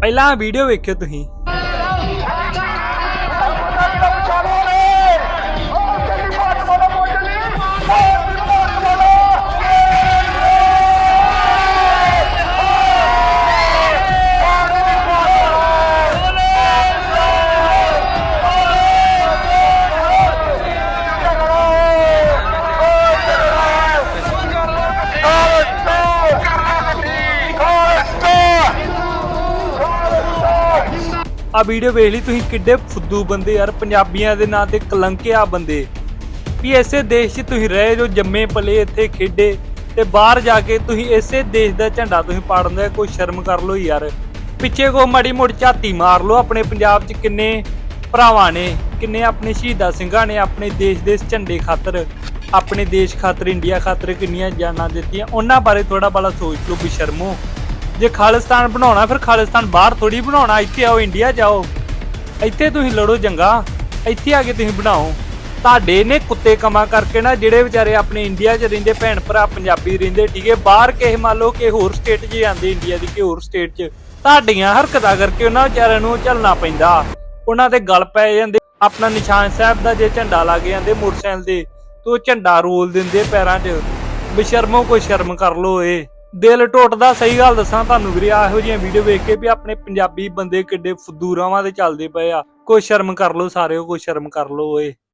ਪਹਿਲਾਂ ਵੀਡੀਓ ਵੇਖਿਓ ਤੁਸੀਂ। ਆ ਵੀਡੀਓ ਵੇਖ ਲਈ, ਤੁਸੀਂ ਕਿੱਡੇ ਫੁੱਦੂ ਬੰਦੇ ਯਾਰ, ਪੰਜਾਬੀਆਂ ਦੇ ਨਾਂ ਤੇ ਕਲੰਕਿਆ ਬੰਦੇ। ਵੀ ਇਸੇ ਦੇਸ਼ 'ਚ ਤੁਸੀਂ ਰਹੇ ਜੋ, ਜੰਮੇ ਪਲੇ ਇੱਥੇ ਖੇਡੇ ਤੇ ਬਾਹਰ ਜਾ ਕੇ ਤੁਸੀਂ ਇਸੇ ਦੇਸ਼ ਦਾ ਝੰਡਾ ਤੁਸੀਂ ਪਾੜਨ ਦਾ ਕੋਈ ਸ਼ਰਮ ਕਰ ਲਓ ਯਾਰ। ਪਿੱਛੇ ਕੋ ਮਾੜੀ ਮੋੜ ਝਾਤੀ ਮਾਰ ਲਓ, ਆਪਣੇ ਪੰਜਾਬ 'ਚ ਕਿੰਨੇ ਭਰਾਵਾਂ ਨੇ, ਕਿੰਨੇ ਆਪਣੇ ਸ਼ਹੀਦਾਂ ਸਿੰਘਾਂ ਨੇ, ਆਪਣੇ ਦੇਸ਼ ਦੇ ਇਸ ਝੰਡੇ ਖਾਤਰ, ਆਪਣੇ ਦੇਸ਼ ਖਾਤਰ, ਇੰਡੀਆ ਖਾਤਰ ਕਿੰਨੀਆਂ ਜਾਨਾਂ ਦਿੱਤੀਆਂ। ਉਹਨਾਂ ਬਾਰੇ ਥੋੜਾ ਬੜਾ ਸੋਚ ਲਓ ਬਿਸ਼ਰਮੋ ਜੇ ਖਾਲਿਸਤਾਨ ਬਣਾਉਣਾ, ਫਿਰ ਖਾਲਿਸਤਾਨ ਬਾਹਰ ਥੋੜੀ ਬਣਾਉਣਾ, ਇੱਥੇ ਆਓ, ਇੰਡੀਆ ਜਾਓ। ਇੱਥੇ ਤੁਸੀਂ ਲੜੋ ਜੰਗਾ, ਇੱਥੇ ਆ ਕੇ ਤੁਸੀਂ ਬਣਾਓ। ਤੁਹਾਡੇ ਨੇ ਕੁੱਤੇ ਕਮਾ ਕਰਕੇ ਨਾ, ਜਿਹੜੇ ਵਿਚਾਰੇ ਆਪਣੇ ਇੰਡੀਆ 'ਚ ਰਹਿੰਦੇ, ਭੈਣ ਭਰਾ ਪੰਜਾਬੀ ਰਹਿੰਦੇ, ਠੀਕੇ ਬਾਹਰ ਕਿਸੇ ਮੰਨ ਲਓ ਕਿ ਹੋਰ ਸਟੇਟ 'ਚ ਜਾਂਦੇ ਇੰਡੀਆ ਦੀ ਕਿ ਹੋਰ ਸਟੇਟ 'ਚ, ਤੁਹਾਡੀਆਂ ਹਰਕਤਾਂ ਕਰਕੇ ਉਹਨਾਂ ਵਿਚਾਰਿਆਂ ਨੂੰ ਝੱਲਣਾ ਪੈਂਦਾ। ਉਹਨਾਂ ਦੇ ਗਲ ਪੈ ਜਾਂਦੇ, ਆਪਣਾ ਨਿਸ਼ਾਨ ਸਾਹਿਬ ਦਾ ਜੇ ਝੰਡਾ ਲੱਗ ਜਾਂਦੇ ਮੋਟਰਸਾਈਕਲ ਦੇ ਤੇ ਉਹ ਝੰਡਾ ਰੋਲ ਦਿੰਦੇ ਪੈਰਾਂ 'ਚ ਬਸ਼ਰਮੋ ਕੋਈ ਸ਼ਰਮ ਕਰ ਲੋ ਏ। ਦਿਲ ਟੁੱਟਦਾ, ਸਹੀ ਗੱਲ ਦੱਸਾਂ ਤੁਹਾਨੂੰ ਵੀਰੇ ਇਹੋ ਜਿਹੀਆਂ ਵੀਡੀਓ ਵੇਖ ਕੇ ਵੀ ਆਪਣੇ ਪੰਜਾਬੀ ਬੰਦੇ ਕਿੱਡੇ ਫੁੱਦੂ ਦੇ ਚੱਲਦੇ ਪਏ ਆ। ਕੋਈ ਸ਼ਰਮ ਕਰ ਲੋ ਸਾਰੇ ਕੋਈ ਸ਼ਰਮ ਕਰ ਲੋ ਏ